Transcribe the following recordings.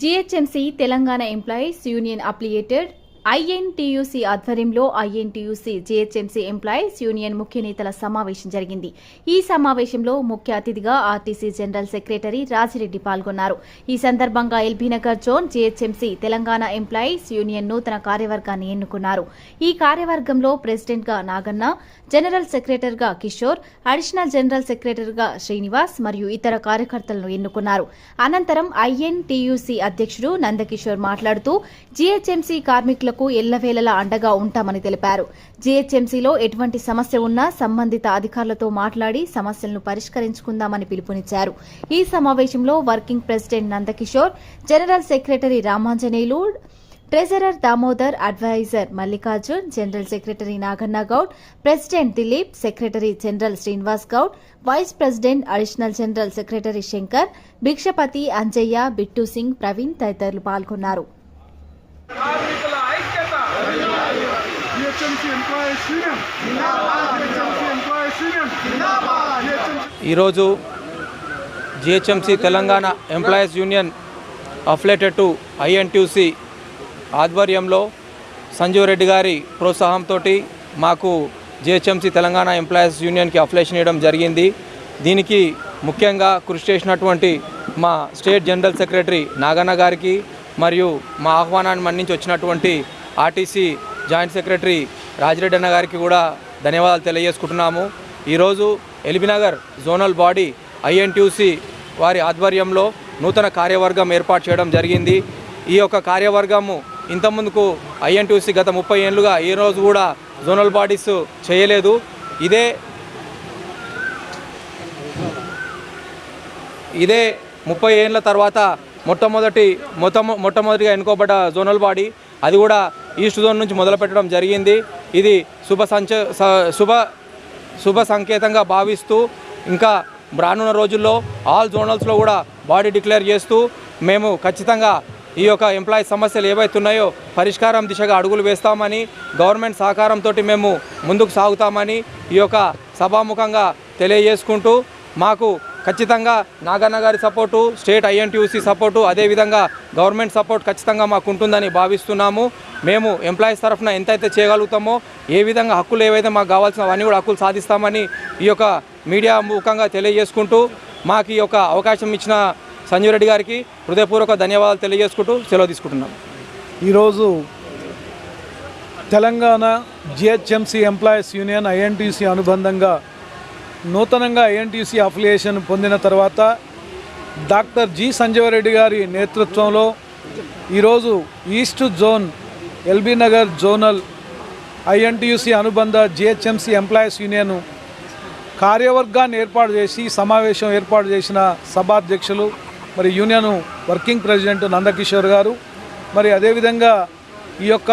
GHMC Telangana employees union affiliated INTUC ఆధ్వర్యంలో INTUC GHMC employees union ముఖ్య నేతల సమావేశం జరిగింది. ఈ సమావేశంలో ముఖ్య అతిథిగా ఆర్టీసీ జనరల్ సెక్రటరీ రాజిరెడ్డి పాల్గొన్నారు. ఈ సందర్భంగా LB Nagar zone GHMC Telangana employees union నూతన కార్యవర్గాన్ని ఎన్నుకున్నారు. ఈ కార్యవర్గంలో ప్రెసిడెంట్గా నాగన్న జనరల్ సెక్రటరీగా కిషోర్ అడిషనల్ జనరల్ సెక్రటరీగా శ్రీనివాస్ మరియు ఇతర కార్యకర్తలను ఎన్నుకున్నారు. అనంతరం ఐఎన్టీయూసీ అధ్యక్షుడు నందకిషోర్ మాట్లాడుతూ జీహెచ్ఎంసీ రైతులకు ఎల్లవేళలా అండగా ఉంటామని తెలిపారు. జీహెచ్ఎంసీలో ఎటువంటి సమస్య ఉన్నా సంబంధిత అధికారులతో మాట్లాడి సమస్యలను పరిష్కరించుకుందామని పిలుపునిచ్చారు. ఈ సమావేశంలో working president Nandakishore general secretary Ramanjaneyulu treasurer Damodar adviser Mallikarjun general secretary Naganna Goud president Dilip secretary general Srinivas Goud vice president additional general secretary Shankar Bhikshapathi Anjaiah Bittu Singh Praveen తదితరులు పాల్గొన్నారు కార్మికుల ఐక్యత GHMC employees union GHMC employees union GHMC ఈరోజు GHMC Telangana employees union affiliated to INTUC ఆధ్వర్యంలో సంజీవ్ రెడ్డి గారి ప్రోత్సాహంతో మాకు GHMC Telangana employees యూనియన్కి అఫిలేషన్ ఇవ్వడం జరిగింది. దీనికి ముఖ్యంగా కృషి చేసినటువంటి మా స్టేట్ జనరల్ సెక్రటరీ నాగన్న గారికి మరియు మా ఆహ్వానాన్ని మన్నించి వచ్చినటువంటి ఆర్టీసీ జాయింట్ సెక్రటరీ రాజిరెడ్డి అన్న గారికి కూడా ధన్యవాదాలు తెలియజేసుకుంటున్నాము. ఈరోజు ఎల్బీనగర్ జోనల్ బాడీ ఐఎన్టీసీ వారి ఆధ్వర్యంలో నూతన కార్యవర్గం ఏర్పాటు చేయడం జరిగింది. ఈ యొక్క కార్యవర్గము ఇంతకుముందుకు ఐఎన్టీసీ గత ముప్పై ఏళ్ళుగా ఏ రోజు కూడా జోనల్ బాడీస్ చేయలేదు. ఇదే ఇదే ముప్పై ఏళ్ళ తర్వాత మొట్టమొదటి మొట్ట మొట్టమొదటిగా ఎన్నుకోబడ్డ జోనల్ బాడీ అది కూడా ఈస్ట్ జోన్ నుంచి మొదలుపెట్టడం జరిగింది. ఇది శుభ సంచ స- శుభ శుభ సంకేతంగా భావిస్తూ ఇంకా రానున్న రోజుల్లో ఆల్ జోనల్స్లో కూడా బాడీ డిక్లేర్ చేస్తూ మేము ఖచ్చితంగా ఈ యొక్క ఎంప్లాయీ సమస్యలు ఏవైతే ఉన్నాయో పరిష్కారం దిశగా అడుగులు వేస్తామని గవర్నమెంట్ సహకారంతో మేము ముందుకు సాగుతామని ఈ యొక్క సభాముఖంగా తెలియజేసుకుంటూ మాకు ఖచ్చితంగా నాగన్న గారి సపోర్టు స్టేట్ ఐఎన్టీయూసీ సపోర్టు అదేవిధంగా గవర్నమెంట్ సపోర్ట్ ఖచ్చితంగా మాకు ఉంటుందని భావిస్తున్నాము. మేము ఎంప్లాయీస్ తరఫున ఎంతైతే చేయగలుగుతామో ఏ విధంగా హక్కులు ఏవైతే మాకు కావాల్సిన అవన్నీ కూడా హక్కులు సాధిస్తామని ఈ యొక్క మీడియా ముఖంగా తెలియజేసుకుంటూ మాకు ఈ యొక్క అవకాశం ఇచ్చిన సంజీవ్ రెడ్డి గారికి హృదయపూర్వక ధన్యవాదాలు తెలియజేసుకుంటూ సెలవు తీసుకుంటున్నాం. ఈరోజు Telangana GHMC employees union INTUC అనుబంధంగా నూతనంగా ఏఎన్టీసీ అఫిలియేషన్ పొందిన తర్వాత డాక్టర్ జి సంజీవరెడ్డి గారి నేతృత్వంలో ఈరోజు east zone LB Nagar zonal INTUC అనుబంధ జిహెచ్ఎంసీ ఎంప్లాయీస్ యూనియన్ కార్యవర్గాన్ని ఏర్పాటు చేసి సమావేశం ఏర్పాటు చేసిన సభాధ్యక్షులు మరి యూనియన్ వర్కింగ్ ప్రెసిడెంట్ నందకిషోర్ గారు. మరి అదేవిధంగా ఈ యొక్క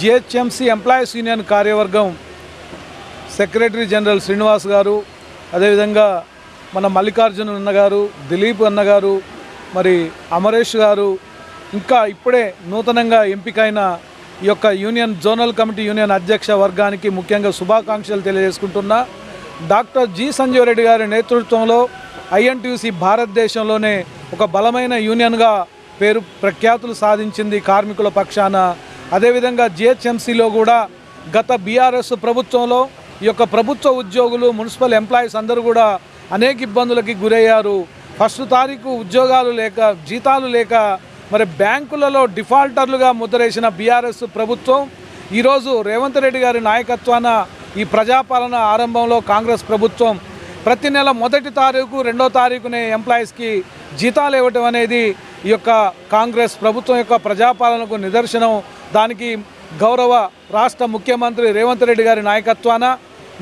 జిహెచ్ఎంసీ ఎంప్లాయీస్ యూనియన్ కార్యవర్గం సెక్రటరీ జనరల్ శ్రీనివాస్ గారు అదేవిధంగా మన మల్లికార్జున అన్నగారు దిలీప్ అన్నగారు మరి అమరేష్ గారు ఇంకా ఇప్పుడే నూతనంగా ఎంపికైన ఈ యొక్క యూనియన్ జోనల్ కమిటీ యూనియన్ అధ్యక్ష వర్గానికి ముఖ్యంగా శుభాకాంక్షలు తెలియజేసుకుంటున్నా. డాక్టర్ జి సంజీవ్ రెడ్డి గారి నేతృత్వంలో ఐఎన్టీసీ భారతదేశంలోనే ఒక బలమైన యూనియన్గా పేరు ప్రఖ్యాతులు సాధించింది కార్మికుల పక్షాన. అదేవిధంగా జిహెచ్ఎంసీలో కూడా గత బీఆర్ఎస్ ప్రభుత్వంలో ఈ యొక్క ప్రభుత్వ ఉద్యోగులు మున్సిపల్ ఎంప్లాయీస్ అందరూ కూడా అనేక ఇబ్బందులకి గురయ్యారు. ఫస్ట్ తారీఖు ఉద్యోగాలు లేక జీతాలు లేక మరి బ్యాంకులలో డిఫాల్టర్లుగా ముద్రేసిన బీఆర్ఎస్ ప్రభుత్వం ఈరోజు రేవంత్ రెడ్డి గారి నాయకత్వాన ఈ ప్రజాపాలన ఆరంభంలో కాంగ్రెస్ ప్రభుత్వం ప్రతి నెల మొదటి తారీఖు రెండో తారీఖునే ఎంప్లాయీస్కి జీతాలు ఇవ్వటం అనేది ఈ యొక్క కాంగ్రెస్ ప్రభుత్వం యొక్క ప్రజాపాలనకు నిదర్శనం. దానికి గౌరవ రాష్ట్ర ముఖ్యమంత్రి రేవంత్ రెడ్డి గారి నాయకత్వాన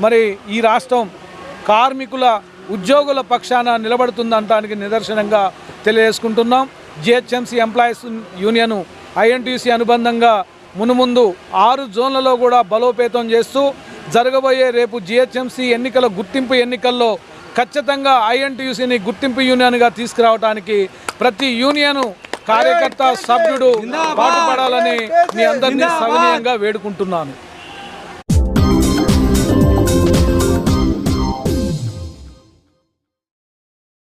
మరి ఈ రాష్ట్రం కార్మికుల ఉద్యోగుల పక్షాన నిలబడుతుందనడానికి నిదర్శనంగా తెలియజేసుకుంటున్నాం. జిహెచ్ఎంసీ ఎంప్లాయీస్ యూనియన్ ఐఎన్టీసీ అనుబంధంగా మునుముందు ఆరు జోన్లలో కూడా బలోపేతం చేస్తూ జరగబోయే రేపు జిహెచ్ఎంసీ ఎన్నికల గుర్తింపు ఎన్నికల్లో ఖచ్చితంగా ఐఎన్టీయూసీని గుర్తింపు యూనియన్గా తీసుకురావడానికి ప్రతి యూనియను కార్యకర్త సభ్యుడు పాటుపడాలని మీ అందరినీ సవినీయంగా వేడుకుంటున్నాను.